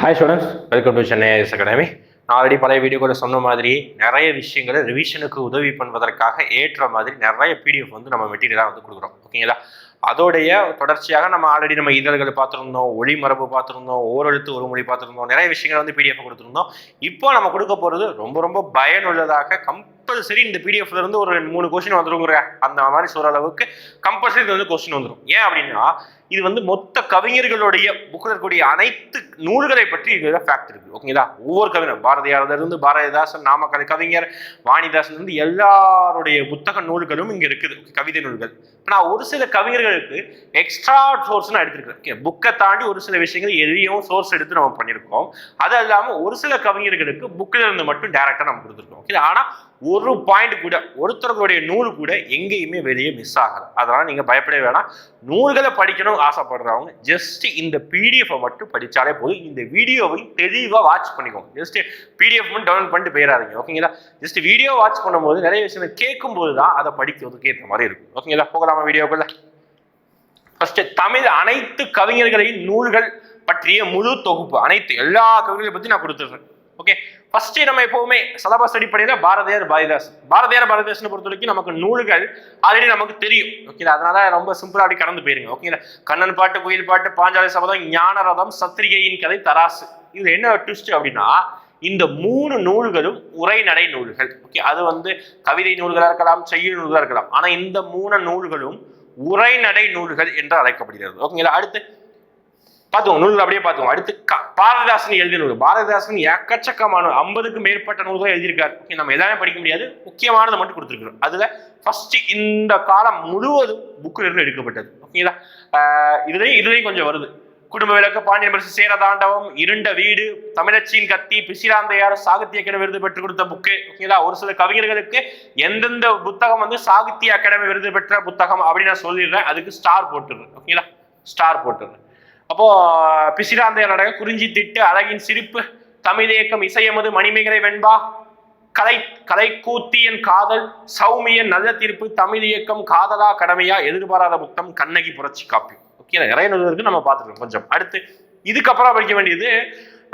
Hi students welcome to Chennai IAS academy நான் already பழைய வீடியோக்களை சொன்ன மாதிரி நிறைய விஷயங்களை ரிவிஷனுக்கு உதவி பண்ணுவதற்காக ஏற்ற மாதிரி நிறைய பிடிஎஃப் வந்து நம்ம மெட்டீரியலாக வந்து கொடுக்குறோம். ஓகேங்களா அதோடைய தொடர்ச்சியாக நம்ம ஆல்ரெடி நம்ம இதழ்கள் பார்த்துருந்தோம் ஒளி மரபு பார்த்துருந்தோம் ஓரெழுத்து ஒரு மொழி பார்த்துருந்தோம் நிறைய விஷயங்கள் வந்து பிடிஎஃப் கொடுத்துருந்தோம். இப்போ நம்ம கொடுக்க போகிறது ரொம்ப ரொம்ப பயனுள்ளதாக கம்பல்சரி இந்த பிடிஎஃப்ல இருந்து ஒரு மூணு கொஸ்டின் வந்துருங்கிற அந்த மாதிரி சொல்ற அளவுக்கு கம்பல்சரி இது வந்து கொஸ்டின் வந்துடும் ஏன் அப்படின்னா இது வந்து மொத்த கவிஞர்களுடைய புக்கில் இருக்கக்கூடிய அனைத்து நூல்களை பற்றி இது ஃபேக்ட் இருக்கு. ஓகேங்களா ஒவ்வொரு கவிஞர் பாரதியாரில் இருந்து பாரதிதாசன் நாமக்கல் கவிஞர் வாணிதாசன் இருந்து எல்லாருடைய புத்தக நூல்களும் இங்க இருக்குது. கவிதை நூல்கள். இப்போ நான் ஒரு சில கவிஞர்களுக்கு எக்ஸ்ட்ரா சோர்ஸ்னு நான் எடுத்திருக்கேன் ஓகே புக்கை தாண்டி ஒரு சில விஷயங்கள் எதையும் சோர்ஸ் எடுத்து நம்ம பண்ணியிருக்கோம். அது இல்லாமல் ஒரு சில கவிஞர்களுக்கு புக்கில் இருந்து மட்டும் டேரெக்டாக நம்ம கொடுத்துருக்கோம். ஓகே ஆனால் ஒரு பாயிண்ட் கூட ஒருத்தர்களுடைய நூல் கூட எங்கேயுமே வெளியே மிஸ் ஆகல. அதனால நீங்க பயப்பட வேணாம். நூல்களை படிக்கணும் ஆசைப்படுறவங்க ஜஸ்ட் இந்த பிடிஎஃப் மட்டும் படிச்சாலே போதும். இந்த வீடியோவை தெளிவாக வாட்ச் பண்ணிக்கோங்க. ஜஸ்ட் பிடிஎஃப் மட்டும் டவுன்லோட் பண்ணிட்டு போயிடாதீங்க. ஓகேங்களா ஜஸ்ட் வீடியோ வாட்ச் பண்ணும்போது நிறைய விஷயங்கள் கேட்கும்போது தான் அதை படிக்கிறதுக்கு ஏற்ற மாதிரி இருக்கும். ஓகேங்களா போகலாமா வீடியோக்குள்ள ஃபர்ஸ்ட் தமிழ் அனைத்து கவிஞர்களின் நூல்கள் பற்றிய முழு தொகுப்பு அனைத்து எல்லா கவிஞர்களை பத்தி நான் கொடுத்துருக்கேன் ஓகே ஃபர்ஸ்ட் நம்ம எப்பவுமே சிலபஸ் அடிப்படையில் பாரதியார் பாரதிதாஸ். பாரதியார் பாரதிதாசனை பொறுத்த வரைக்கும் நமக்கு நூல்கள் ஆல்ரெடி நமக்கு தெரியும். ஓகேங்களா அதனால ரொம்ப சிம்பிளா அப்படி கடந்து போயிருங்க. ஓகேங்களா கண்ணன் பாட்டு குயில் பாட்டு பாஞ்சாலி சபதம் ஞானரதம் சத்திரிகையின் கதை தராசு. இது என்ன ட்விஸ்ட் அப்படின்னா இந்த மூணு நூல்களும் உரைநடை நூல்கள். ஓகே அது வந்து கவிதை நூல்களாக இருக்கலாம் செய்யுள் நூல்களாக இருக்கலாம். ஆனால் இந்த மூணு நூல்களும் உரைநடை நூல்கள் என்று அழைக்கப்படுகிறது. ஓகேங்களா அடுத்து பார்த்துக்கோங்க நூல்கள் அப்படியே பார்த்துவோம் அடுத்து பாரதாசன் எழுதிய நூல். பாரதாசன் எக்கச்சக்கமான ஐம்பதுக்கு மேற்பட்ட நூல்கள் எழுதியிருக்காரு. ஓகே நம்ம எல்லாமே படிக்க முடியாது. முக்கியமானதை மட்டும் கொடுத்துருக்குறோம். அதுல ஃபர்ஸ்ட் இந்த காலம் முழுவதும் புக்கில் இருந்து எடுக்கப்பட்டது. ஓகேங்களா இதுலேயும் இதுலேயும் கொஞ்சம் வருது. குடும்ப விளக்கு பாண்டியன் பரிசு சேரதாண்டவம் இருண்ட வீடு தமிழச்சியின் கத்தி பிசிராந்தையார் சாகித்ய அகாடமி விருது பெற்று கொடுத்த புக்கு ஓகேங்களா ஒரு சில கவிஞர்களுக்கு எந்தெந்த புத்தகம் வந்து சாகித்ய அகாடமி விருது பெற்ற புத்தகம் அப்படின்னு நான் சொல்லிடுறேன். அதுக்கு ஸ்டார் போட்டுடுறேன். ஓகேங்களா ஸ்டார் போட்டுடுறேன். அப்போ பிசிராந்தைய நடக குறிஞ்சி திட்டு அழகின் சிரிப்பு தமிழ் இயக்கம் இசையமது மணிமேகலை வெண்பா கலை கலை கூத்தியன் காதல் சௌமியன் நல்ல தீர்ப்பு தமிழ் இயக்கம் காதலா கடமையா எதிர்பாராத புத்தம் கண்ணகி புரட்சி காப்பி. ஓகே நிறைய நூல் இருக்கு நம்ம பார்த்துருக்கோம் கொஞ்சம். அடுத்து இதுக்கப்புறம் படிக்க வேண்டியது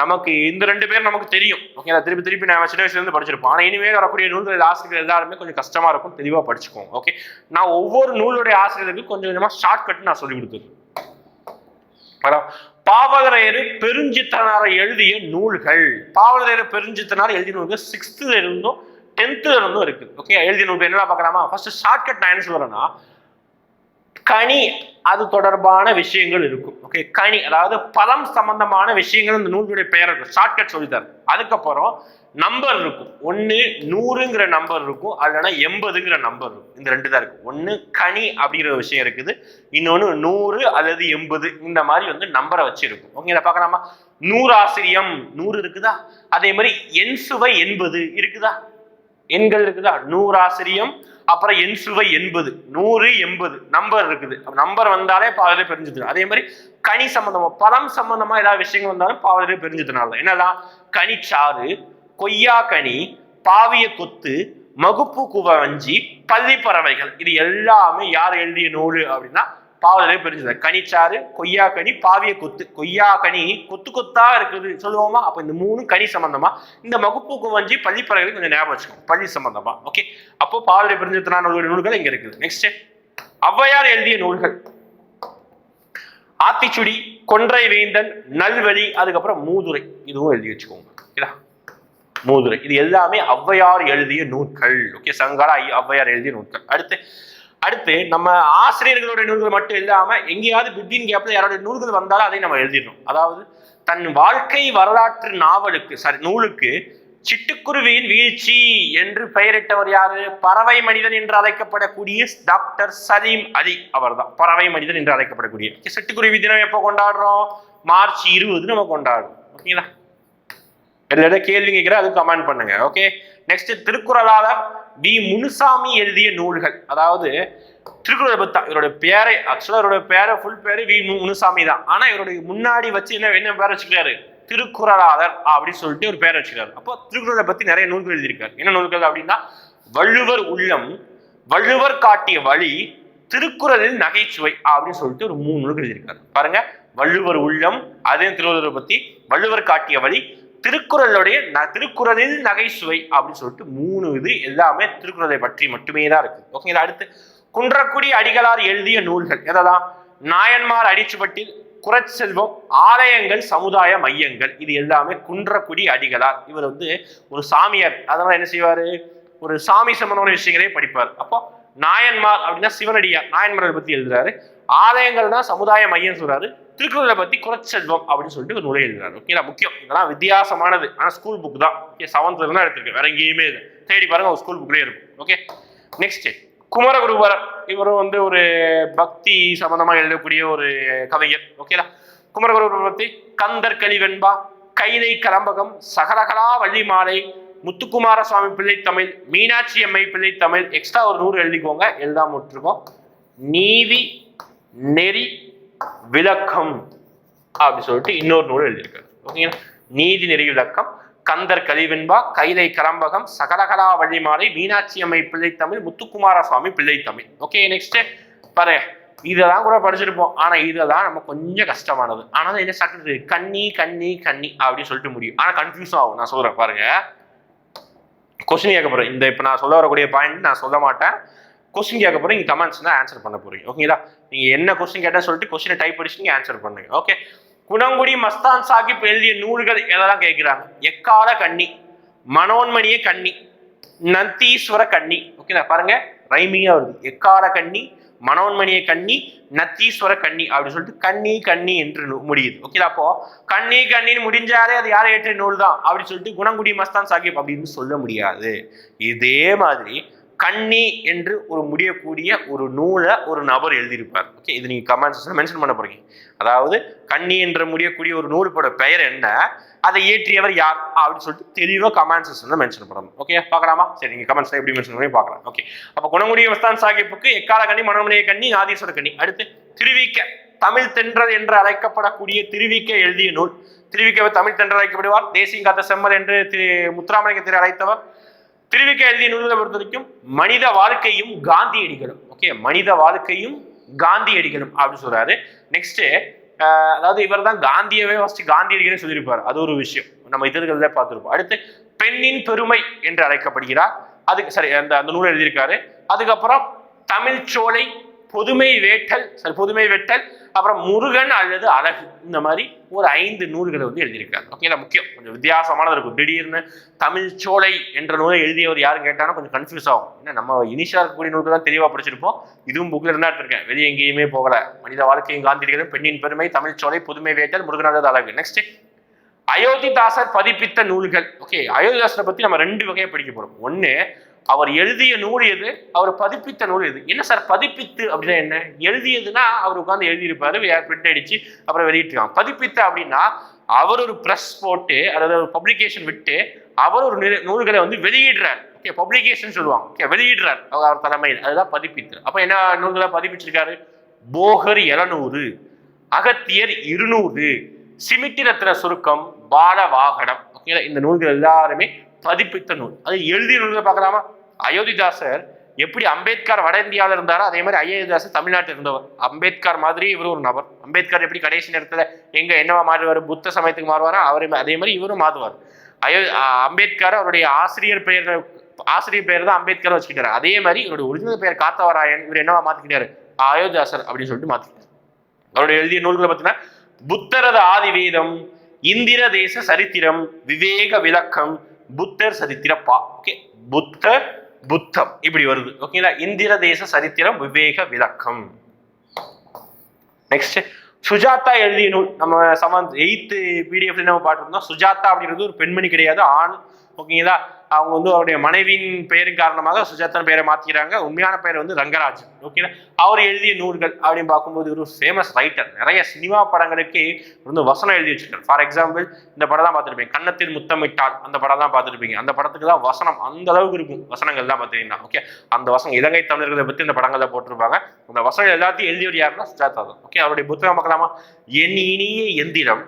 நமக்கு இந்த ரெண்டு பேர் நமக்கு தெரியும். ஓகேங்களா திருப்பி திருப்பி நான் சின்ன வயசுலேருந்து படிச்சிருப்போம் ஆனால் இனிமேல் வரக்கூடிய நூல்கள் ஆசிரியர்கள் எல்லாருமே கொஞ்சம் கஷ்டமாக இருக்கும். தெளிவாக படிச்சுக்கோங்க ஓகே? நான் ஒவ்வொரு நூலுடைய ஆசிரியர்களுக்கும் கொஞ்சம் கொஞ்சமாக ஷார்ட் கட் நான் சொல்லி கொடுத்துருக்கேன். பாவகரையரு பெருஞ்சித்தனார பெருஞ்சித்தனாரை எழுதிய நூல்கள். பாவலரையர் பெருஞ்சித்தனார் எழுதிய நூல்கள் சிக்ஸ்த்துல இருந்தும் டென்த்துல இருந்தும் இருக்கு. ஓகே எழுதிய நூல்கள் என்னென்ன பார்க்கலாமா? ஃபர்ஸ்ட் ஷார்ட்கட் நான் என்ன சொல்றேன்னா கனி அது தொடர்பான விஷயங்கள் இருக்கும். ஓகே கனி அதாவது பழம் சம்பந்தமான விஷயங்கள் இந்த நூல்களுடைய பெயர் இருக்கும். ஷார்ட்கட் சொல்லித்தர அதுக்கப்புறம் நம்பர் இருக்கும். ஒன்று நூறுங்கிற நம்பர் இருக்கும். இல்லைன்னா எண்பதுங்கிற நம்பர் இருக்கும். இந்த ரெண்டு தான் இருக்கும். ஒன்று கனி அப்படிங்கிற ஒரு விஷயம் இருக்குது. இன்னொன்று நூறு அல்லது எண்பது இந்த மாதிரி வந்து நம்பரை வச்சிருக்கும். ஓகே இதை பார்க்கலாமா? நூறு ஆசிரியம் நூறு இருக்குதா? அதே மாதிரி எண் சுவை எண்பது இருக்குதா? எண்கள் இருக்குதா? நூறு ஆசிரியம் அப்புறம் எண் சுவை எண்பது நூறு எண்பது நம்பர் இருக்குது. நம்பர் வந்தாலே பாவலே பெரிஞ்சது அதே மாதிரி கனி சம்பந்தமா பழம் சம்பந்தமா ஏதாவது விஷயங்கள் வந்தாலும் பாவலே பெரிஞ்சதுனால. என்னதான் கனிச்சாறு கொய்யா கனி பாவிய கொத்து மகுப்பு குவஞ்சி பள்ளி பறவைகள் இது எல்லாமே யார் எழுதிய நூல் அப்படின்னா பாவலே பிரிஞ்சது கனிச்சாறு கொய்யா கனி பாவிய கொத்து. கொய்யா கனி கொத்து கொத்தா இருக்குது சொல்லுவோமா? அப்ப இந்த மூணு கனி சம்பந்தமா. இந்த மகுப்பு வஞ்சி பள்ளி கொஞ்சம் ஞாபகம் வச்சுக்கோங்க. பள்ளி சம்பந்தமா. ஓகே அப்போ பாவலே பெரிஞ்சதுனா நூல்கள் இங்க இருக்குது. நெக்ஸ்ட் ஔவையார் எழுதிய நூல்கள். ஆத்திச்சுடி கொன்றை வேந்தன் நல்வழி அதுக்கப்புறம் மூதுரை. இதுவும் எழுதி வச்சுக்கோங்க. மூதுரை. இது எல்லாமே ஔவையார் எழுதிய நூல்கள். ஓகே சங்கால ஐ- ஔவையார் எழுதிய நூல்கள். அடுத்து அடுத்து நம்ம ஆசிரியர்களோட நூல்கள் மட்டும் இல்லாமல் எங்கேயாவது பிட்வீன் கேப்பில் யாரோட நூல்கள் வந்தாலும் அதை நம்ம எழுதிடணும். அதாவது தன் வாழ்க்கை வரலாற்று நாவலுக்கு சாரி நூலுக்கு சிட்டுக்குருவியின் வீழ்ச்சி என்று பெயரிட்டவர் யாரு? பறவை மனிதன் என்று அழைக்கப்படக்கூடிய டாக்டர் சலீம் அலி அவர்தான். பறவை மனிதன் என்று அழைக்கப்படக்கூடிய. சிட்டுக்குருவி தினம் எப்போ கொண்டாடுறோம்? மார்ச் இருபது நம்ம கொண்டாடுறோம். ஓகேங்களா? எல்லாரும் கேள்வி கேட்குற அது கமெண்ட் பண்ணுங்க. ஓகே நெக்ஸ்ட் திருக்குறளாளர் வி முனுசாமி எழுதிய நூல்கள். அதாவது திருக்குறள் பத்தா தான் இவருடைய பேரை ஆக்சுவலாக இவருடைய பேரை ஃபுல் பேரு வி மு- முனுசாமி தான். ஆனால் இவருடைய முன்னாடி வச்சு என்ன என்ன பேர் வச்சுக்கிறாரு திருக்குறளாளர் அப்படின்னு சொல்லிட்டு ஒரு பேரை வச்சுக்கிறாரு அப்போ திருக்குறளை பத்தி நிறைய நூல்கள் எழுதியிருக்காரு. என்ன நூல்கள் அப்படின்னா வள்ளுவர் உள்ளம் வள்ளுவர் காட்டிய வழி திருக்குறளில் நகைச்சுவை அப்படின்னு சொல்லிட்டு ஒரு மூணு நூல்கள் எழுதியிருக்காரு. பாருங்க வள்ளுவர் உள்ளம் அதே திருவள்ளுவரை பத்தி வள்ளுவர் காட்டிய வழி திருக்குறளுடைய ந- திருக்குறளில் நகைச்சுவை அப்படின்னு சொல்லிட்டு மூணு இது எல்லாமே திருக்குறளை பற்றி மட்டுமே தான் இருக்கு. ஓகேங்களா அடுத்து குன்றக்குடி அடிகளார் எழுதிய நூல்கள். எதெல்லாம் நாயன்மார் அடிச்சுப்பட்டில் குறச்செல்வம் ஆலயங்கள் சமுதாய மையங்கள். இது எல்லாமே குன்றக்குடி அடிகளார். இவர் வந்து ஒரு சாமியார். அதனால என்ன செய்வாரு? ஒரு சாமி சம்பந்தமான விஷயங்களே படிப்பார். அப்போ நாயன்மார் அப்படின்னா சிவனடியார். நாயன்மாரை பத்தி எழுதுறாரு. ஆலயங்கள்னா சமுதாய மையம் சொல்றாரு. திருக்குறளை பத்தி குறச்செல்வம் அப்படின்னு சொல்லிட்டு ஒரு நூலை எழுதுறாரு. ஓகேங்களா முக்கியம். இதெல்லாம் வித்தியாசமானது. ஆனா ஸ்கூல் புக் தான். ஓகே செவன்த்ல தான் எடுத்திருக்கேன். வேற எங்கேயுமே இல்லை. தேடி பாருங்க ஒரு ஸ்கூல் புக்லேயே இருக்கும். Okay next Kumaraguruparar. இவரும் வந்து ஒரு பக்தி சம்பந்தமா எழுதக்கூடிய ஒரு கவிஞர். ஓகேலா குமரகுருபரர் பத்தி கந்தர் கலிவெண்பா கைதை கலம்பகம் சகலகலா வள்ளி மாலை முத்துக்குமார சுவாமி பிள்ளை தமிழ் மீனாட்சி அம்மை பிள்ளை தமிழ். எக்ஸ்ட்ரா ஒரு நூறு எழுதிக்கோங்க. எழுதாம விட்டுருக்கோம். நீதி நெறி விளக்கம் அப்படி சொல்லிட்டு இன்னொரு நூல் எழுதியிருக்காரு. ஓகேங்களா? நீதி நெறி விளக்கம். கந்தர் கலிவெண்பா கைலை கரம்பகம் சகலகலா வள்ளிமாலை மீனாட்சி அம்மை பிள்ளை தமிழ் முத்துக்குமார சுவாமி பிள்ளை தமிழ். ஓகே நெக்ஸ்ட் பாரு இதெல்லாம் கூட படிச்சிருப்போம். ஆனா இதெல்லாம் நம்ம கொஞ்சம் கஷ்டமானது. ஆனா என்ன ஸ்டார்ட் கண்ணி கண்ணி கண்ணி அப்படின்னு சொல்லிட்டு முடியும். ஆனா கன்ஃபியூஸ் ஆகும். நான் சொல்றேன் பாருங்க. கொஸ்டின் கேட்க போகிறேன் இந்த இப்போ நான் சொல்ல வரக்கூடிய பாயிண்ட் நான் சொல்ல மாட்டேன். கொஸ்டின் கேட்க போகிறேன் நீங்கள் கமெண்ட்ஸ் தான் ஆன்சர் பண்ண போகிறீங்க ஓகேங்களா நீங்கள் என்ன கொஸ்டின் கேட்டால் சொல்லிட்டு கொஸ்டினை டைப் படிச்சு நீங்கள் ஆன்சர் பண்ணுங்க. ஓகே குணங்குடி மஸ்தான் சாஹிப் எழுதிய நூல்கள் எதெல்லாம் கேட்குறாங்க? எக்கால கண்ணி மனோன்மணிய கண்ணி நந்தீஸ்வர கண்ணி. ஓகேங்களா பாருங்க. ரைமிங்காக வருது. எக்கால கண்ணி மனோன்மணிய கண்ணி நத்தீஸ்வர கண்ணி அப்படின்னு சொல்லிட்டு கண்ணி கண்ணி என்று முடியுது. ஓகே அப்போ கண்ணி கண்ணின்னு முடிஞ்சாலே அது யாரை ஏற்ற நூல் தான் அப்படின்னு சொல்லிட்டு குணங்குடி மஸ்தான் சாஹிப் அப்படின்னு சொல்ல முடியாது. இதே மாதிரி கண்ணி என்று ஒரு முடியக்கூடிய ஒரு நூலை ஒரு நபர் எழுதியிருப்பார். ஓகே இது நீங்க கமெண்ட்ஸ் மென்ஷன் பண்ண போறீங்க. அதாவது கண்ணி என்று முடியக்கூடிய ஒரு நூலோட பெயர் என்ன? அதை இயற்றியவர் யார் அப்படின்னு சொல்லிட்டு தெளிவாக கமெண்ட்ஸ் மென்ஷன் பண்ணணும். ஓகே பார்க்கலாமா? சரி நீங்கள் கமெண்ட்ஸ் எப்படி மென்ஷன் பண்ணி பார்க்கலாம். ஓகே அப்போ குணமுடிய மஸ்தான் சாஹிப்புக்கு எக்கால கண்ணி மனோமணிய கண்ணி ஆதீஸ்வர கண்ணி. அடுத்து திருவிக்க தமிழ் தென்றல் என்று அழைக்கப்படக்கூடிய திருவிக்க எழுதிய நூல். திருவிக்கவர் தமிழ் தென்றல் அழைக்கப்படுவார். தேசியங்காத்த செம்மல் என்று திரு முத்துராமலிங்கத்தில் திரு அழைத்தவர். திருவிக்க எழுதிய நூல்களை பொறுத்த வரைக்கும் மனித வாழ்க்கையும் காந்தியடிகளும். ஓகே மனித வாழ்க்கையும் காந்தியடிகளும் அப்படின்னு சொல்றாரு. நெக்ஸ்ட் அதாவது இவர் தான் காந்தியவே ஃபர்ஸ்ட் காந்தியடிகளே சொல்லியிருப்பார். அது ஒரு விஷயம். நம்ம இதழ்களில் பார்த்துருப்போம். அடுத்து பெண்ணின் பெருமை என்று அழைக்கப்படுகிறார். அதுக்கு சரி அந்த அந்த நூல் எழுதியிருக்காரு. அதுக்கப்புறம் தமிழ் சோலை பொதுமை வேட்டல் சரி பொதுமை வெட்டல் அப்புறம் முருகன் அல்லது அழகு. இந்த மாதிரி ஒரு ஐந்து நூல்களை வந்து எழுதியிருக்காரு. ஓகேங்களா முக்கியம். கொஞ்சம் வித்தியாசமானது இருக்கும். திடீர்னு தமிழ் சோலை என்ற நூலை எழுதியவர் யாரும் கேட்டாலும் கொஞ்சம் கன்ஃபியூஸ் ஆகும். ஏன்னா நம்ம இனிஷியல் இருக்கக்கூடிய நூல்கள் தான் தெளிவாக படிச்சிருப்போம். இதுவும் புக்கில் இருந்தா எடுத்திருக்கேன். வெளியே எங்கேயுமே போகல. மனித வாழ்க்கையும் காந்தியடிகளும் பெண்ணின் பெருமை தமிழ் சோலை புதுமை வேட்டல் முருகன் அல்லது அழகு. நெக்ஸ்ட் அயோத்திதாசர் பதிப்பித்த நூல்கள். ஓகே அயோத்திதாசரை பத்தி நம்ம ரெண்டு வகையை படிக்க போறோம். ஒன்று அவர் எழுதிய நூல் எது? அவர் பதிப்பித்த நூல் எது? என்ன சார் பதிப்பித்து அப்படின்னா என்ன? எழுதியதுன்னா அவர் உட்காந்து எழுதியிருப்பாரு பிரிண்ட் அடிச்சு அப்புறம் வெளியிட்டிருக்காங்க பதிப்பித்த அப்படின்னா அவர் ஒரு ப்ரெஸ் போட்டு அதாவது ஒரு பப்ளிகேஷன் விட்டு அவர் ஒரு நூல்களை வந்து வெளியிடுறார். ஓகே பப்ளிகேஷன் சொல்லுவாங்க. ஓகே வெளியிடுறார். அவர் அவர் தலைமையில். அதுதான் பதிப்பித்து. அப்போ என்ன நூல்களை பதிப்பிச்சிருக்காரு? போகர் எழுநூறு அகத்தியர் இருநூறு சிமிட்டி சுருக்கம் சுருக்கம் பாலவாகடம் ஓகேங்களா இந்த நூல்கள் எல்லாருமே பதிப்பித்த நூல். அது எழுதிய நூல்களை பார்க்கலாமா? அயோத்திதாசர் எப்படி அம்பேத்கர் வட இந்தியாவில் இருந்தாரோ அதே மாதிரி அயோத்திதாசர் தமிழ்நாட்டில் இருந்தவர். அம்பேத்கர் மாதிரி இவர் ஒரு நபர். அம்பேத்கர் எப்படி கடைசி நேரத்தில் எங்கே என்னவா மாறுவார் புத்த சமயத்துக்கு மாறுவாரோ அவரே அதே மாதிரி இவரும் மாறுவார். அயோ அம்பேத்கர் அவருடைய ஆசிரியர் பெயர் ஆசிரியர் பெயர் தான் அம்பேத்கர் வச்சுக்கிட்டாரு. அதே மாதிரி இவருடைய ஒரிஜினல் பெயர் காத்தவராயன் இவர் என்னவா மாத்திக்கிட்டாரு? அயோத்திதாசர் அப்படின்னு சொல்லிட்டு மாற்றிக்கிட்டார் அவருடைய எழுதிய நூல்களை பார்த்தீங்கன்னா புத்தரது ஆதி வேதம் இந்திர தேச சரித்திரம் விவேக விளக்கம் புத்தர் சரித்திரப்பா ஓகே. புத்தர் புத்தம். இப்படி வருது. ஓகேங்களா இந்திர தேச சரித்திரம் விவேக விளக்கம். நெக்ஸ்ட் சுஜாதா எழுதிய நூல் நம்ம செவன்த் எயித்து பிடிஎஃப்ல நம்ம பார்த்துருந்தோம். சுஜாதா அப்படின்றது ஒரு பெண்மணி கிடையாது. ஆண் ஓகேங்களா? அவங்க வந்து அவருடைய மனைவியின் பெயரின் காரணமாக சுஜாதா பெயரை மாத்திக்கிறாங்க. உண்மையான பெயர் வந்து ரங்கராஜ் ஓகேங்களா? அவர் எழுதிய நூல்கள் அப்படின்னு பார்க்கும்போது ஒரு ஃபேமஸ் ரைட்டர் நிறைய சினிமா படங்களுக்கு வந்து வசனம் எழுதி வச்சிருக்காரு. ஃபார் எக்ஸாம்பிள் இந்த படம் தான் பார்த்துருப்பீங்க. கன்னத்தில் முத்தமிட்டால் அந்த படம் தான் பார்த்துருப்பீங்க. அந்த படத்துக்கு தான் வசனம் அந்த அளவுக்கு இருக்கும். வசனங்கள் தான் பார்த்தீங்கன்னா ஓகே அந்த வசனம் இலங்கை தமிழர்களை பற்றி இந்த படங்களில் போட்டிருப்பாங்க. அந்த வசனம் எல்லாத்தையும் எழுதியவர் யாருன்னா சுஜாதா தான். ஓகே அவருடைய புத்தகம் பார்க்கலாமா? என் இனிய எந்திரம்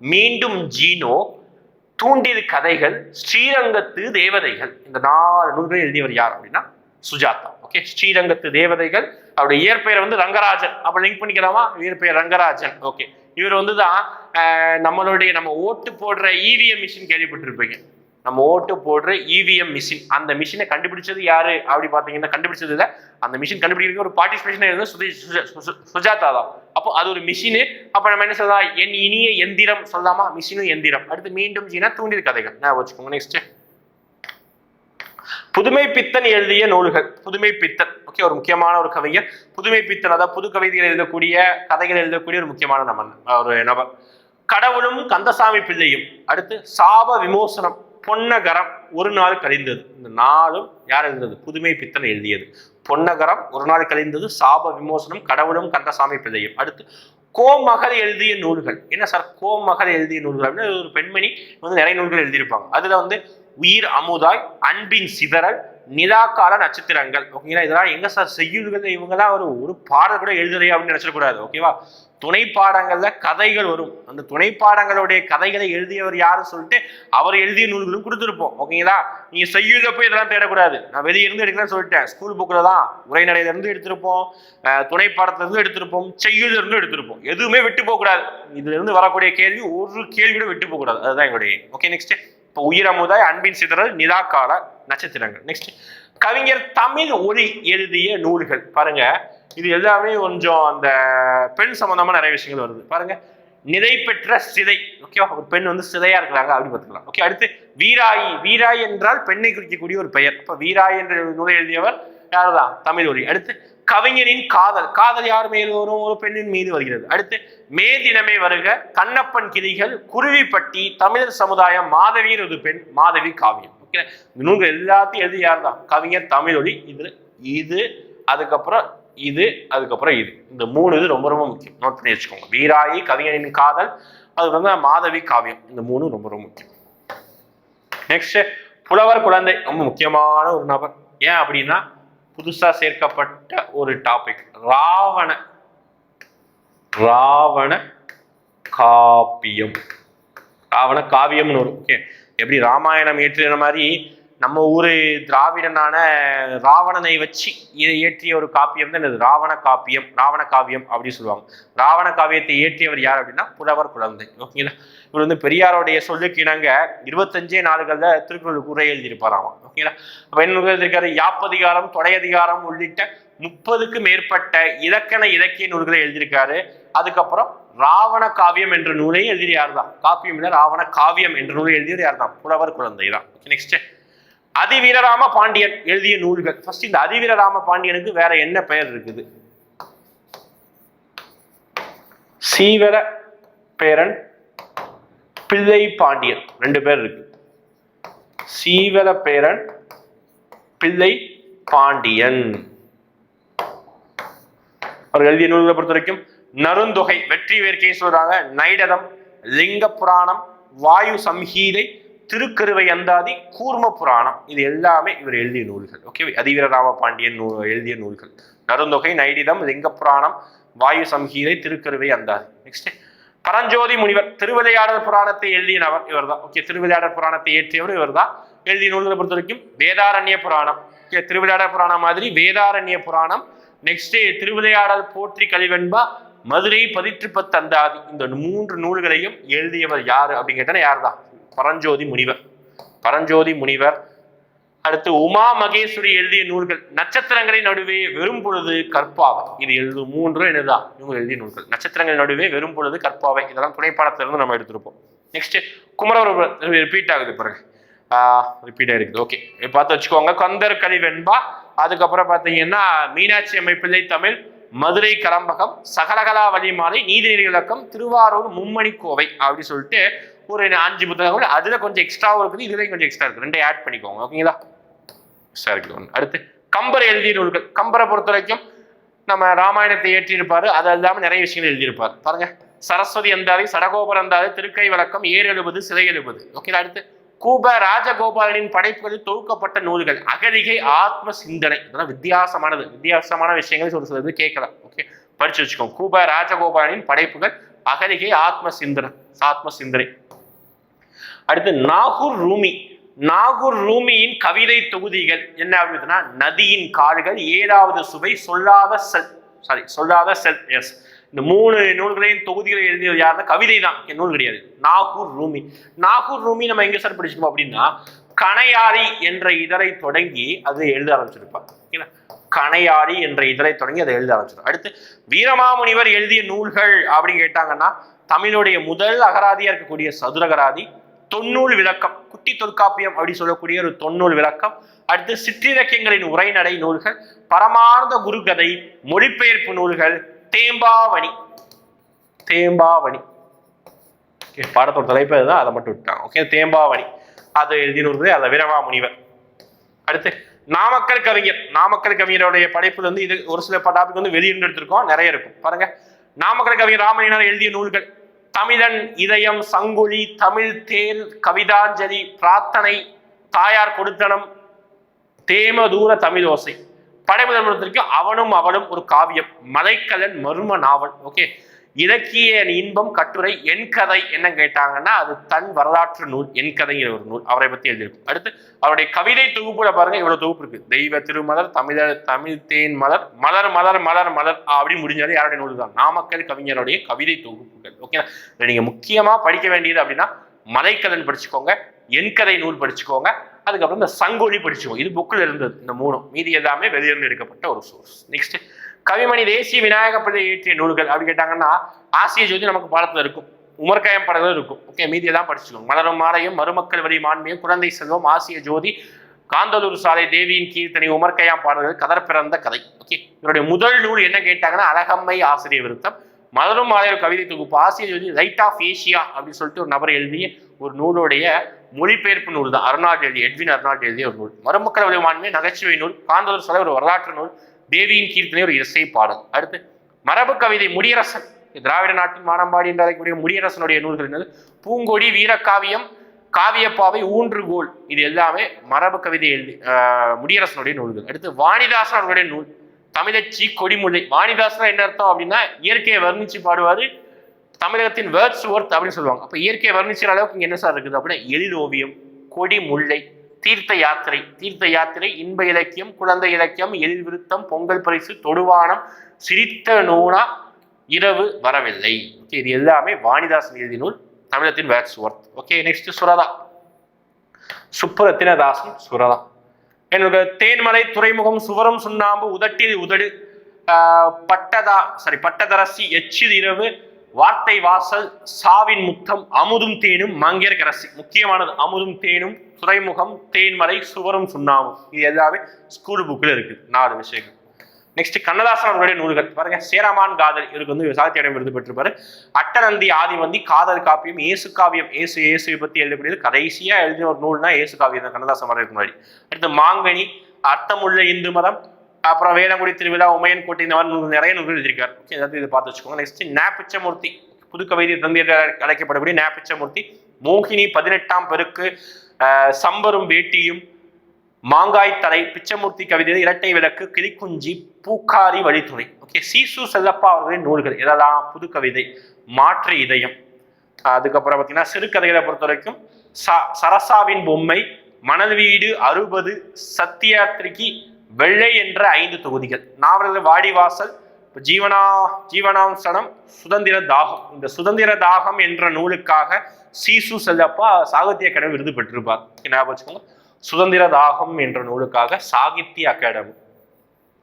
மீண்டும் ஜீனோ தூண்டில் கதைகள் ஸ்ரீரங்கத்து தேவதைகள். இந்த நாலு நூல்களை எழுதியவர் யார் அப்படின்னா? சுஜாதா. ஓகே ஸ்ரீரங்கத்து தேவதைகள் அவருடைய இயற்பெயர் வந்து ரங்கராஜன். அப்ப லிங்க் பண்ணிக்கலாமா? இயற்பெயர் ரங்கராஜன். ஓகே இவர் வந்து தான் நம்மளுடைய நம்ம ஓட்டு போடுற இவிஎம் மிஷின் கேள்விப்பட்டிருப்பீங்க. நம்ம ஓட்டு போடுற இவிஎம் மிஷின் அந்த மிஷினை கண்டுபிடிச்சது யாரு? அப்படி பார்த்தீங்கன்னா கண்டுபிடிச்சது இல்லை. அந்த மிஷின் கண்டுபிடிக்க ஒரு பார்ட்டிசிபேஷன் இருந்தது சுதே- சுஜா- சு- சுஜாதா தான். அப்போ அது ஒரு மிஷினு அப்போ நம்ம என்ன சொல்லலாம்? என் இனிய எந்திரம் சொல்லாமா மிஷினும் எந்திரம். அடுத்து மீண்டும் ஜீனா தூண்டில் கதைகள். நான் வச்சுக்கோங்க நெக்ஸ்ட் புதுமை பித்தன் எழுதிய நூல்கள். புதுமை பித்தன். ஓகே ஒரு முக்கியமான ஒரு கவிஞர். புதுமை பித்தன் அதாவது புது கவிதைகள் எழுதக்கூடிய கதைகள் எழுதக்கூடிய ஒரு முக்கியமான நம்ம ஒரு நபர். கடவுளும் கந்தசாமி பிள்ளையும். அடுத்து சாப விமோசனம். பொன்னகரம் ஒரு நாள் கழிந்தது. இந்த நாளும் யார் எழுந்தது புதுமை பித்தன் எழுதியது. பொன்னகரம் ஒரு நாள் கழிந்தது. சாப விமோசனம் கடவுளும் கந்தசாமி பிள்ளையும். அடுத்து கோமகர் எழுதிய நூல்கள். என்ன சார்? கோமகர் எழுதிய நூல்கள் அப்படின்னா ஒரு பெண்மணி வந்து நிறைய நூல்கள் எழுதியிருப்பாங்க. அதுல வந்து உயிர் அமுதாய் அன்பின் சிதறல் நிலாக்கால நட்சத்திரங்கள். ஓகேங்களா? இதெல்லாம் எங்க சார்? செய்யுள்கள் இவங்கெல்லாம் ஒரு ஒரு பாடல் கூட எழுதுறையா அப்படின்னு நினைச்சிடக்கூடாது. ஓகேவா? துணை பாடங்கள்ல கதைகள் வரும். அந்த துணை பாடங்களுடைய கதைகளை எழுதியவர் யாரும் சொல்லிட்டு அவர் எழுதிய நூல்களும் கொடுத்துருப்போம். ஓகேங்களா? நீங்க செய்யுத போய் இதெல்லாம் தேடக்கூடாது. நான் வெளியிருந்து எடுக்கலாம்னு சொல்லிட்டேன். ஸ்கூல் புக்கில் தான் உரைநடையில இருந்து எடுத்திருப்போம். துணை பாடத்துல இருந்து எடுத்திருப்போம். செய்யுள்ல இருந்து எடுத்திருப்போம். எதுவுமே விட்டு போக கூடாது. இதுல இருந்து வரக்கூடிய கேள்வி ஒரு கேள்வி கூட விட்டு போக கூடாது. அதுதான் எங்களுடைய ஓகே நெக்ஸ்ட் இப்போ உயிரமுதாய் அன்பின் சிதறல் நிதாக்கால நட்சத்திரங்கள். நெக்ஸ்ட் கவிஞர் தமிழ் ஒளி எழுதிய நூல்கள். பாருங்க. இது எல்லாமே கொஞ்சம் அந்த பெண் சம்பந்தமா நிறைய விஷயங்கள் வருது. பாருங்க. நிலை பெற்ற சிதை. ஓகேவா ஒரு பெண் வந்து சிதையா இருக்கிறாங்க அப்படி பார்த்துக்கலாம். ஓகே அடுத்து வீராயி. வீராய் என்றால் பெண்ணை குறிக்கக்கூடிய ஒரு பெயர். இப்போ வீராய் என்ற நூலை எழுதியவர் யாருதான் தமிழ் ஒளி அடுத்து கவிஞரின் காதல். காதல் யார் மேல் வரும் ஒரு பெண்ணின் மீது வருகிறது. அடுத்து மே தினமே வருக கண்ணப்பன் கிளிகள் குருவிப்பட்டி தமிழர் சமுதாயம் மாதவியர் ஒரு பெண் மாதவி காவியம். ஓகே நூல்கள் எல்லாத்தையும் எழுதி யார் தான் கவிஞர் தமிழொலி இது இது அதுக்கப்புறம் இது அதுக்கப்புறம் இது. இந்த மூணு இது ரொம்ப ரொம்ப முக்கியம். நோட் பண்ணி வச்சுக்கோங்க. வீராயி கவிஞனின் காதல் அது வந்து மாதவி காவியம். இந்த மூணு ரொம்ப ரொம்ப முக்கியம். நெக்ஸ்ட் புலவர் குழந்தை. ரொம்ப முக்கியமான ஒரு நபர். ஏன் அப்படின்னா புதுசா சேர்க்கப்பட்ட ஒரு டாபிக் ராவண ராவண காப்பியம். ராவண காவியம்னு வரும் ஓகே எப்படி ராமாயணம் ஏற்றுகிற மாதிரி நம்ம ஊர் திராவிடனான ராவணனை வச்சு இதை இயற்றிய ஒரு காப்பியம் தான் இது ராவண காப்பியம் ராவண காவியம் அப்படின்னு சொல்லுவாங்க. ராவண காவியத்தை இயற்றியவர் யார் அப்படின்னா? புலவர் குழந்தை. ஓகேங்களா இவர் வந்து பெரியாருடைய சொல்லுக்கு இணங்க இருபத்தஞ்சே நாடுகளில் திருக்குறள் உரை எழுதியிருப்பாராம் ஓகேங்களா அப்போ என்ன எழுதியிருக்காரு? யாப்பதிகாரம் தொடையதிகாரம் உள்ளிட்ட முப்பதுக்கு மேற்பட்ட இலக்கண இலக்கிய நூல்களை எழுதியிருக்காரு. அதுக்கப்புறம் ராவண காவியம் என்ற நூலை எழுதிய யார் தான் காப்பியம் இல்லை ராவண காவியம் என்ற நூலை எழுதியது யார் தான் புலவர் குழந்தை தான். நெக்ஸ்ட் அதிவீரராம பாண்டியன் எழுதிய நூல்கள். ஃபர்ஸ்ட் இந்த அதிவீரராம பாண்டியனுக்கு வேற என்ன பெயர் இருக்குது? சீவர பேரன் பிள்ளை பாண்டியன். ரெண்டு பேர் இருக்கு. சீவர பேரன் பிள்ளை பாண்டியன். அவர் எழுதிய நூல்களை பொறுத்த வரைக்கும் நருந்தொகை வெற்றி வேர்க்கை சொல்றாங்க. நைடதம் லிங்க புராணம் வாயு சம்ஹீதை திருக்கருவை அந்தாதி கூர்ம புராணம். இது எல்லாமே இவர் எழுதிய நூல்கள். ஓகே அதிவீரராம பாண்டியன் நூ எழுதிய நூல்கள். நருந்தொகை நைடிதம் லிங்க புராணம் வாயு சம்ஹீதை திருக்கருவை அந்தாதி. நெக்ஸ்ட் பரஞ்சோதி முனிவர் திருவிளையாடல் புராணத்தை எழுதிய நபர் இவர்தான். ஓகே திருவிளையாடல் புராணத்தை இயற்றியவர் இவர்தான். எழுதிய நூல்களை பொறுத்த வரைக்கும் வேதாரண்ய புராணம். ஓகே திருவிளையாடல் புராணம் மாதிரி வேதாரண்ய புராணம். நெக்ஸ்ட் திருவிளையாடல் போற்றி கலிவெண்பா மதுரை பதிற்று அந்தாதி. இந்த மூன்று நூல்களையும் எழுதியவர் யாரு அப்படின்னு கேட்டா யார் தான் பரஞ்சோதி முனிவர். பரஞ்சோதி முனிவர். அடுத்து உமா மகேஸ்வரி எழுதிய நூல்கள். நட்சத்திரங்களின் நடுவே வெறும் பொழுது கற்பாவை. இது எழுது மூன்று என்னதான் இவங்க எழுதிய நூல்கள். நட்சத்திரங்களின் நடுவே வெறும் பொழுது கற்பாவை. இதெல்லாம் துணைப்பாடத்திலிருந்து நம்ம எடுத்திருப்போம். நெக்ஸ்ட் குமரவர் ரிப்பீட் ஆகுது பிறகு ரிப்பீட் ஆயிருக்குது. ஓகே பார்த்து வச்சுக்கோங்க. கந்தர் கலி வெண்பா அதுக்கப்புறம் பார்த்தீங்கன்னா மீனாட்சி அமைப்பிள்ளை தமிழ் மதுரை கலம்பகம் சகலகலா வழிமாலை நீதிநெறி இலக்கம் திருவாரூர் மும்மணி கோவை அப்படி சொல்லிட்டு ஒரு அஞ்சு புத்தகங்கள் அதில் கொஞ்சம் எக்ஸ்ட்ராவும் இருக்குது இதுலேயும் கொஞ்சம் எக்ஸ்ட்ரா இருக்கு ரெண்டே ஆட் பண்ணிக்கோங்க ஓகேங்களா எக்ஸ்ட்ரா இருக்குது ஒன்று அடுத்து கம்பர் எழுதிய நூல்கள். கம்பரை பொறுத்த வரைக்கும் நம்ம ராமாயணத்தை ஏற்றியிருப்பார் அது இல்லாமல் நிறைய விஷயங்கள் எழுதியிருப்பார். பாருங்க. சரஸ்வதி அந்தாதி சடகோபர் அந்தாதி திருக்கை வழக்கம் ஏர் எழுபது சிலை எழுபது. ஓகே அடுத்து கூப ராஜகோபாலனின் படைப்புகளில் தொகுக்கப்பட்ட நூல்கள். அகதிகை ஆத்ம சிந்தனை. இதெல்லாம் வித்தியாசமானது. வித்தியாசமான விஷயங்கள் ஒரு சிலது கேட்கலாம். ஓகே படிச்சு வச்சுக்கோங்க. கூப ராஜகோபாலனின் படைப்புகள் அகதிகை ஆத்ம சிந்தனை. ஆத்ம சிந்தனை. அடுத்து நாகூர் ரூமி. நாகூர் ரூமியின் கவிதை தொகுதிகள் என்ன அப்படின்னா நதியின் கால்கள் ஏழாவது சுவை சொல்லாத செல் சாரி சொல்லாத செல் எஸ் இந்த மூணு நூல்களையும் தொகுதிகளை எழுதியது யாருன்னா கவிதை தான் நூல் கிடையாது. நாகூர் ரூமி. நாகூர் ரூமி நம்ம எங்க சார் படிச்சிருப்போம் அப்படின்னா கணையாரி என்ற இதழை தொடங்கி அது எழுத ஆரம்பிச்சிருப்பாங்க ஓகேங்களா கணையாரி என்ற இதழை தொடங்கி அதை எழுத ஆரம்பிச்சிடும் அடுத்து வீரமாமுனிவர் எழுதிய நூல்கள் அப்படின்னு கேட்டாங்கன்னா தமிழுடைய முதல் அகராதியா இருக்கக்கூடிய சதுரகராதி தொன்னூல் விளக்கம் குட்டி தொல்காப்பியம் அப்படின்னு சொல்லக்கூடிய ஒரு தொன்னூல் விளக்கம். அடுத்து சிற்றிலக்கியங்களின் உரைநடை நூல்கள் பரமார்ந்த குருகதை மொழிபெயர்ப்பு நூல்கள் தேம்பாவணி. தேம்பாவணி. ஓகே பாடத்தோட தலைப்பு அதுதான் அதை மட்டும் விட்டாங்க ஓகே தேம்பாவணி. அது எழுதி நூல்களே அதை வீரமா முனிவர் அடுத்து நாமக்கல் கவிஞர். நாமக்கல் கவிஞருடைய படைப்புல வந்து இது ஒரு சில டாபிக் வந்து வெளியிருந்து எடுத்திருக்கோம் நிறைய இருக்கும். பாருங்க நாமக்கல் கவிஞர் ராமலிங்கனார் எழுதிய நூல்கள். தமிழன் இதயம் சங்குழி தமிழ் தேர் கவிதாஞ்சலி பிரார்த்தனை தாயார் கொடுத்தனம் தேமதூர தமிழோசை ஓசை. படைமுதல்வதற்கு அவனும் அவளும் ஒரு காவியம். மலைக்கலன் மர்ம நாவல். ஓகே இலக்கிய இன்பம் கட்டுரை என் கதை என்ன கேட்டாங்கன்னா அது தன் வரலாற்று நூல் என் கதைங்கிற ஒரு நூல். அவரை பத்தி எழுதியிருக்கும். அடுத்து அவருடைய கவிதை தொகுப்புல பாருங்க இவ்வளவு தொகுப்பு இருக்கு. தெய்வ திருமலர் தமிழர் தமிழ் தேன் மலர் மலர் மலர் மலர் மலர் அப்படி முடிஞ்சாலே யாருடைய நூல் தான் நாமக்கல் கவிஞருடைய கவிதை தொகுப்புகள். ஓகேங்களா நீங்க முக்கியமா படிக்க வேண்டியது அப்படின்னா மலைக்கதன் படிச்சுக்கோங்க என் கதை நூல் படிச்சுக்கோங்க அதுக்கப்புறம் இந்த சங்கொலி படிச்சுக்கோங்க. இது புக்கில் இருந்தது இந்த மூணும். மீதி எல்லாமே வெளியிருந்து எடுக்கப்பட்ட ஒரு சோர்ஸ் நெக்ஸ்ட் கவிமணி தேசிய விநாயக இயற்றிய நூல்கள் அப்படி கேட்டாங்கன்னா ஆசிய ஜோதி நமக்கு பாடத்தில் இருக்கும். உமர்கயம் படங்கள் இருக்கும். ஓகே மீதியை தான் படிச்சுக்கோங்க. மலரும் மாலையும் மருமக்கள் வரி மாண்மையும் குழந்தை செல்வம் ஆசிய ஜோதி காந்தலூர் சாலை தேவியின் கீர்த்தனை உமர்கையாம் பாடல்கள் கதர் பிறந்த கதை. ஓகே இவருடைய முதல் நூல் என்ன கேட்டாங்கன்னா அழகம்மை ஆசிரியர் விருத்தம். மலரும் மாலையர் கவிதை தொகுப்பு. ஆசிய ஜோதி ரைட் ஆஃப் ஏஷியா அப்படின்னு சொல்லிட்டு ஒரு நபர் எழுதிய ஒரு நூலுடைய மொழிபெயர்ப்பு நூல் தான் அருணாட் எழுதிய எட்வின் அருணாட் எழுதிய ஒரு நூல். மருமக்கள் வலிமான்மை நகைச்சுவை நூல். காந்தலூர் சாலை ஒரு வரலாற்று நூல். தேவியின் கீர்த்தனை ஒரு இசை பாடல். அடுத்து மரபு கவிதை முடியரசன். திராவிட நாட்டின் மானம்பாடி என்று அழைக்கக்கூடிய முடியரசனுடைய நூல்கள் என்னது? பூங்கொடி வீரக்காவியம் காவியப்பாவை ஊன்றுகோல். இது எல்லாமே மரபு கவிதை எழுதி முடியரசனுடைய நூல்கள். அடுத்து வாணிதாசன் அவர்களுடைய நூல். தமிழச்சி கொடிமுல்லை. வாணிதாசன் என்ன அர்த்தம் அப்படின்னா இயற்கையை வர்ணிச்சு பாடுவாரு. தமிழகத்தின் வேர்ட்ஸ் ஒர்த் அப்படின்னு சொல்லுவாங்க. அப்போ இயற்கையை வர்ணிக்கிற அளவுக்கு இங்க என்ன சார் இருக்குது அப்படின்னா எழில் ஓவியம் கொடி முல்லை தீர்த்த யாத்திரை. தீர்த்த யாத்திரை இன்ப இலக்கியம் குழந்தை இலக்கியம் எழில் விருத்தம் பொங்கல் பரிசு தொடுவானம் சிரித்த நூனா இரவு வரவில்லை. ஓகே இது எல்லாமே வாணிதாசன் எழுதி நூல். தமிழத்தின் Wordsworth okay next Suratha. Subburathinadasan Suratha. என்னோட தேன்மலை துறைமுகம் சுவரம் சுண்ணாம்பு உதட்டில் உதடு பட்டதா சாரி பட்டதரசி எச்சில் இரவு வார்த்தை வாசல் சாவின் முத்தம் அமுதும் தேனும் மங்கையர்கரசி. முக்கியமானது அமுதும் தேனும் துறைமுகம் தேன்மலை சுவரும் சுண்ணாமும் இது எல்லாமே ஸ்கூல் புக்கில் இருக்குது நாலு விஷயங்கள். நெக்ஸ்ட் கண்ணதாசன் அவருடைய நூல்கள். பாருங்க சேரமான் காதல். இவருக்கு வந்து சாகித்ய விருது பெற்றிருப்பாரு. அட்டநந்தி ஆதிவந்தி காதல் காப்பியம் ஏசு காவியம். ஏசு இயேசுவை பற்றி எழுதப்படுகிறது கடைசியாக எழுதின ஒரு நூல்னா ஏசு காவியம் தான். கண்ணதாசன் வர்றதுக்கு முன்னாடி. அடுத்து மாங்கனி அர்த்தமுள்ள இந்து மதம் அப்புறம் வேளங்குடி திருவிழா உமையன் கோட்டை இந்த மாதிரி நூல் நிறைய நூல்கள் எழுதியிருக்காரு. ஓகே அதாவது இதை பார்த்து வச்சுக்கோங்க. நெக்ஸ்ட் நா புதுக்கவிதை புது கவிதை அழைக்கப்படக்கூடிய ஞாபிச்சமூர்த்தி மோகினி பதினெட்டாம் பெருக்கு சம்பரும் வேட்டியும் மாங்காய் தலை பிச்சமூர்த்தி கவிதை இரட்டை விளக்கு கிளிக்குஞ்சி பூக்காரி வழித்துணை ஓகே சீசு செல்லப்பா அவர்களின் நூல்கள். இதெல்லாம் புது கவிதை. மாற்று இதயம். அதுக்கப்புறம் பார்த்தீங்கன்னா சிறுகதைகளை பொறுத்த வரைக்கும் ச சரசாவின் பொம்மை மணல் வீடு அறுபது சத்தியாத்திரிக்கு வெள்ளை என்ற ஐந்து தொகுதிகள். நாவலர் வாடிவாசல் ஜீவனா ஜீவனாம்சனம் சுதந்திர தாகம். இந்த சுதந்திர தாகம் என்ற நூலுக்காக சீசு செல்லப்பா சாகித்ய அகாடமி விருது பெற்றிருப்பார். ஞாபகம் வச்சுக்கோங்க? சுதந்திர தாகம் என்ற நூலுக்காக சாகித்ய அகாடமி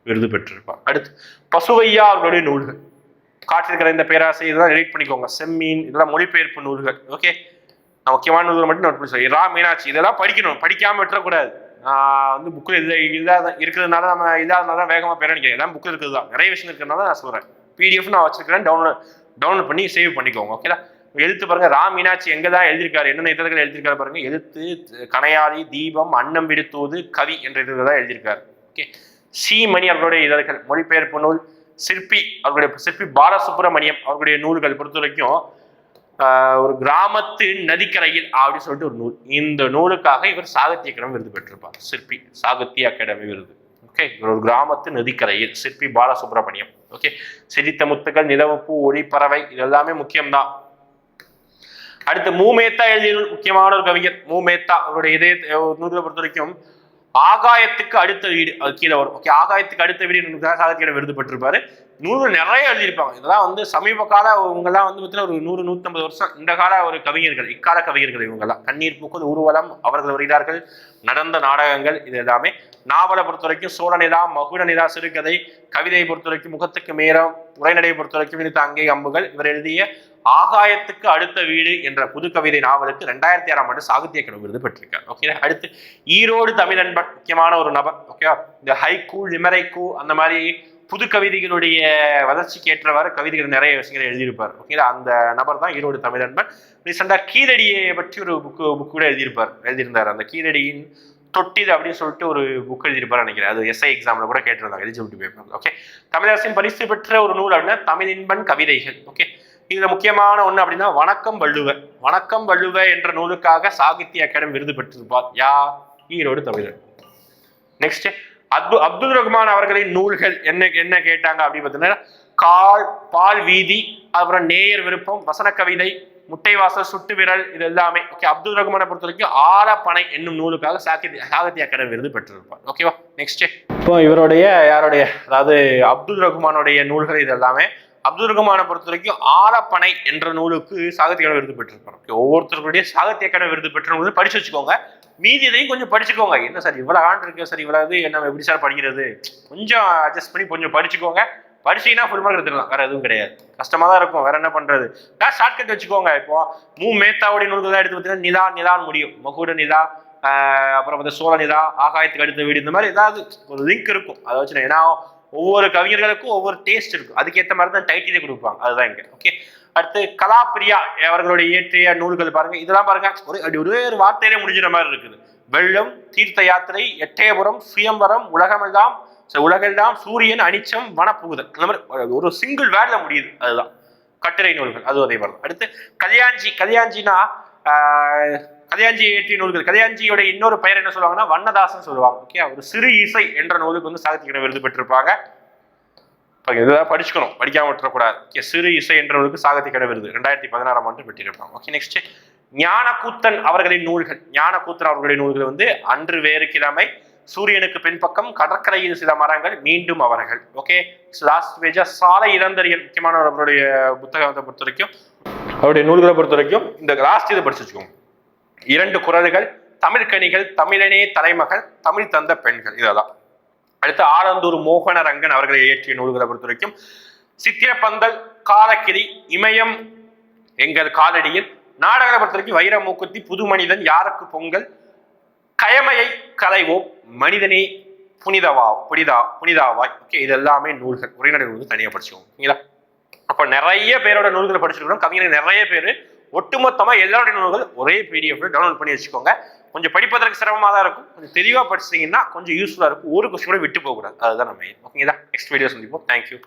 விருது பெற்றிருப்பார். அடுத்து பசுவையா அவர்களுடைய நூல்கள். காற்றிருக்கிற இந்த பேராசை இதெல்லாம் எடிட் பண்ணிக்கோங்க. செம்மீன் இதெல்லாம் மொழிபெயர்ப்பு நூல்கள். ஓகே நான் முக்கியமான நூல்கள் மட்டும் நோட் பண்ணி சொல்லி ரா மீனாட்சி இதெல்லாம் படிக்கணும். படிக்காம விட்டுறக்கூடாது. வந்து புக்கில் இது இல்லாத இருக்கிறதுனால நம்ம இல்லாதனால தான் வேகமாக பேர நினைக்கிறேன். எல்லாம் புக்கில் இருக்கிறது தான். நிறைய விஷயம் இருக்கிறதுனால நான் சொல்கிறேன் பிடிஎஃப் நான் வச்சிருக்கிறேன். டவுன்லோட் டவுன்லோட் பண்ணி சேவ் பண்ணிக்கோங்க. ஓகேலா எழுத்து பாருங்க. ரா மீனாட்சி எங்க தான் எழுதியிருக்காரு? என்னென்ன இதழ்கள் எழுதியிருக்காரு பாருங்க. எழுத்து கணையாளி தீபம் அன்னம் விடுத்தோது கவி என்ற இதழ் தான் எழுதியிருக்காரு. ஓகே சி மணி அவர்களுடைய இதழ்கள் மொழிபெயர்ப்பு நூல் சிற்பி அவர்களுடைய சிற்பி பாலசுப்ரமணியம் அவர்களுடைய நூல்கள் பொறுத்த வரைக்கும் ஒரு கிராமத்து நதிக்கரையில் அப்படின்னு சொல்லிட்டு ஒரு நூல். இந்த நூலுக்காக இவர் சாகித்ய அகாடமி விருது பெற்றிருப்பார். சிற்பி சாகித்ய அகாடமி விருது. ஓகே இவர் ஒரு கிராமத்து நதிக்கரையில் சிற்பி பாலசுப்ரமணியம். ஓகே சிரித்த முத்துக்கள் நிலவுப்பூ ஒளி பறவை இது எல்லாமே முக்கியம்தான். அடுத்து மூமேத்தா எழுதிய முக்கியமான ஒரு கவிஞர் மூமேத்தா. அவருடைய இதே நூலை பொறுத்த வரைக்கும் ஆகாயத்துக்கு அடுத்த வீடு அது கீழே வரும். ஓகே ஆகாயத்துக்கு அடுத்த வீடு சாகித்ய விருது பெற்றிருப்பாரு நூறு நிறைய எழுதியிருப்பாங்க. இதெல்லாம் வந்து சமீப கால இவங்கெல்லாம் வந்து பார்த்தீங்கன்னா ஒரு நூறு நூற்றம்பது வருஷம் இந்த கால ஒரு கவிஞர்கள் இக்கால கவிஞர்கள் இவங்கெல்லாம். கண்ணீர் பூக்குது ஊர்வலம் அவர்கள் வருகிறார்கள் நடந்த நாடகங்கள் இது எல்லாமே. நாவலை பொறுத்த வரைக்கும் சோழநிலா மகுடநிலா சிறுகதை கவிதையை பொறுத்த வரைக்கும் முகத்துக்கு மேரம் உரைநடையை பொறுத்த வரைக்கும் இனித்த அங்கே அம்புகள் இவர் எழுதிய ஆகாயத்துக்கு அடுத்த வீடு என்ற புது கவிதை நாவலுக்கு ரெண்டாயிரத்தி ஆறாம் ஆண்டு சாகித்ய அகாடமி விருது பெற்றிருக்கார். ஓகே அடுத்து ஈரோடு தமிழன்பன் முக்கியமான ஒரு நபர். ஓகே இந்த ஹைக்கூ லிமரைக்கூ அந்த மாதிரி புது கவிதைகளுடைய வளர்ச்சிக்கு ஏற்றவாறு கவிதைகள் நிறைய விஷயங்களை எழுதியிருப்பார். ஓகேங்களா அந்த நபர் தான் ஈரோடு தமிழன்பன் ரீசெண்டாக கீழடியை பற்றி ஒரு புக்கு புக் கூட எழுதியிருப்பார் எழுதியிருந்தார். அந்த கீழடியின் தொட்டிது அப்படின்னு சொல்லிட்டு ஒரு புக் எழுதியிருப்பார் நினைக்கிறேன். அது எஸ்ஐ எக்ஸாம்ல கூட கேட்டிருந்தாங்க. எலிஜிபிலிட்டி பேப்பர் ஓகே தமிழரசின் பரிசு பெற்ற ஒரு நூல் அப்படின்னா தமிழின்பன் கவிதைகள். ஓகே இதுல முக்கியமான ஒண்ணு அப்படின்னா வணக்கம் வள்ளுவ. வணக்கம் வள்ளுவ என்ற நூலுக்காக சாகித்ய அகாடமி விருது பெற்றிருப்பார் யா ஈரோடு தமிழர். நெக்ஸ்ட் அப்து அப்துல் ரஹ்மான் அவர்களின் நூல்கள் என்ன என்ன கேட்டாங்க அப்படின்னு பார்த்தீங்கன்னா கால் பால் வீதி அப்புறம் நேயர் விருப்பம் வசன கவிதை முட்டைவாசல் சுட்டு விரல் இது எல்லாமே. ஓகே அப்துல் ரகுமானை பொறுத்த வரைக்கும் ஆலப்பனை என்னும் நூலுக்காக சாகித்ய சாகித்ய அகாடமி விருது பெற்றிருப்பார். ஓகேவா நெக்ஸ்ட் இப்போ இவருடைய யாருடைய அதாவது அப்துல் ரஹ்மானுடைய நூல்கள் இது எல்லாமே. அப்துல் ரஹ்மானை பொறுத்த வரைக்கும் ஆலப்பனை என்ற நூலுக்கு சாகித்ய அகாடமி விருது பெற்றிருப்பார் ஓகே ஒவ்வொருத்தருடைய சாகித்ய அகாடமி விருது பெற்ற நூல் படிச்சு வச்சுக்கோங்க. மீதி இதையும் கொஞ்சம் படிச்சுக்கோங்க. என்ன சார் இவ்வளவு ஆண்டு இருக்கு? சார் இவ்வளவு இது நம்ம எப்படி சார் படிக்கிறது? கொஞ்சம் அட்ஜஸ்ட் பண்ணி கொஞ்சம் படிச்சுக்கோங்க. படிச்சீங்கன்னா ஃபுல் மார்க் எடுத்துக்கலாம். வேற எதுவும் கிடையாது. கஷ்டமா தான் இருக்கும். வேற என்ன பண்றது? நான் ஷார்ட்கட் வச்சுக்கோங்க. இப்போ மூ. மேத்தாவுடைய நூல்கள் தான் எடுத்து பார்த்தீங்கன்னா நிதா நிதான் முடியும். மகுட நிதா அப்புறம் வந்து சோழ நிதா ஆகாயத்துக்கு அடுத்த வீடு இந்த மாதிரி ஏதாவது ஒரு லிங்க் இருக்கும். அதை வச்சு ஏன்னா ஒவ்வொரு கவிஞர்களுக்கும் ஒவ்வொரு டேஸ்ட் இருக்கும். அதுக்கேற்ற மாதிரி தான் டைட்டிலே கொடுப்பாங்க. அதுதான் இங்கே. ஓகே அடுத்து கலாப்பிரியா அவர்களுடைய இயற்றிய நூல்கள் பாருங்க. இதெல்லாம் பாருங்க. ஒரு அப்படி ஒரே ஒரு வார்த்தையிலே முடிஞ்சிற மாதிரி இருக்குது. வெள்ளம் தீர்த்த யாத்திரை எட்டயபுரம் சுயம்பரம் உலகமெல்லாம் உலகெல்லாம் சூரியன் அனிச்சம் வனப்புகுதல். இந்த மாதிரி ஒரு சிங்கிள் வேர்டில் முடியுது. அதுதான். கட்டுரை நூல்கள். அது அதே மாதிரி அடுத்து கல்யாஞ்சி கல்யாஞ்சினா கதையாஞ்சி கல்யாஞ்சி இயற்றிய நூல்கள். கதையாஞ்சியோட இன்னொரு பெயர் என்ன சொல்லுவாங்கன்னா வண்ணதாசன் சொல்லுவாங்க. ஓகே? ஒரு சிறு இசை என்ற நூலுக்கு வந்து சாகித்ய விருது பெற்றிருப்பாங்க. இப்போ இதெல்லாம் படிச்சுக்கணும். படிக்காம விட்டுறக்கூடாது. ஓகே? சிறு இசை என்ற நூலுக்கு சாகித்ய கடை விருது ரெண்டாயிரத்தி பதினாறாம் ஆண்டு பெற்றிருப்பாங்க. ஓகே? நெக்ஸ்ட் ஞானக்கூத்தன் அவர்களின் நூல்கள். ஞானக்கூத்தன் அவர்களுடைய நூல்கள் வந்து அன்று வேறு கிழமை சூரியனுக்கு பின்பக்கம் கடற்கரையில் சில மரங்கள் மீண்டும் அவர்கள். ஓகே? லாஸ்ட் பேஜா சாலை இளந்தரியல் முக்கியமான அவருடைய புத்தகத்தை பொறுத்த வரைக்கும் அவருடைய நூல்களை பொறுத்த வரைக்கும் இந்த லாஸ்ட் இதை படிச்சு வச்சுக்கோங்க. இரண்டு குரல்கள் தமிழ்கனிகள் தமிழனே தலைமகள் தமிழ் தந்த பெண்கள் இதெல்லாம். அடுத்து ஆலந்தூர் மோகனரங்கன் அவர்களை இயற்றிய நூல்களை பொறுத்த வரைக்கும் சித்திரப்பந்தல் காலக்கிளி இமயம் எங்கள் காலடியில் நாடகங்களை பொறுத்த வரைக்கும் வைரமூக்குத்தி புது மனிதன் யாருக்கு பொங்கல் கயமையை கலைவோம் மனிதனே புனிதவா புனிதா புனிதாவாய். ஓகே இது எல்லாமே நூல்கள் உரைநடை நூல்கள் தனியாக படிச்சுக்கோங்க. ஓகேங்களா? அப்போ நிறைய பேரோட நூல்களை படிச்சிருக்கிறோம். கவிஞர் நிறைய பேர் ஒட்டுமொத்தமாக எல்லாருடைய நூல்கள் ஒரே பிடிஎஃப்ல டவுன்லோட் பண்ணி வச்சுக்கோங்க. கொஞ்சம் படிப்பதற்கு சிரமமாக தான் இருக்கும். கொஞ்சம் தெளிவாக படிச்சிங்கன்னா கொஞ்சம் யூஸ்ஃபுல்லாக இருக்கும். ஒரு கொஸ்டின் கூட விட்டு போகக்கூடாது. அதுதான் நம்ம ஓகேங்களா நெக்ஸ்ட் வீடியோ சந்திப்போம். தேங்க்யூ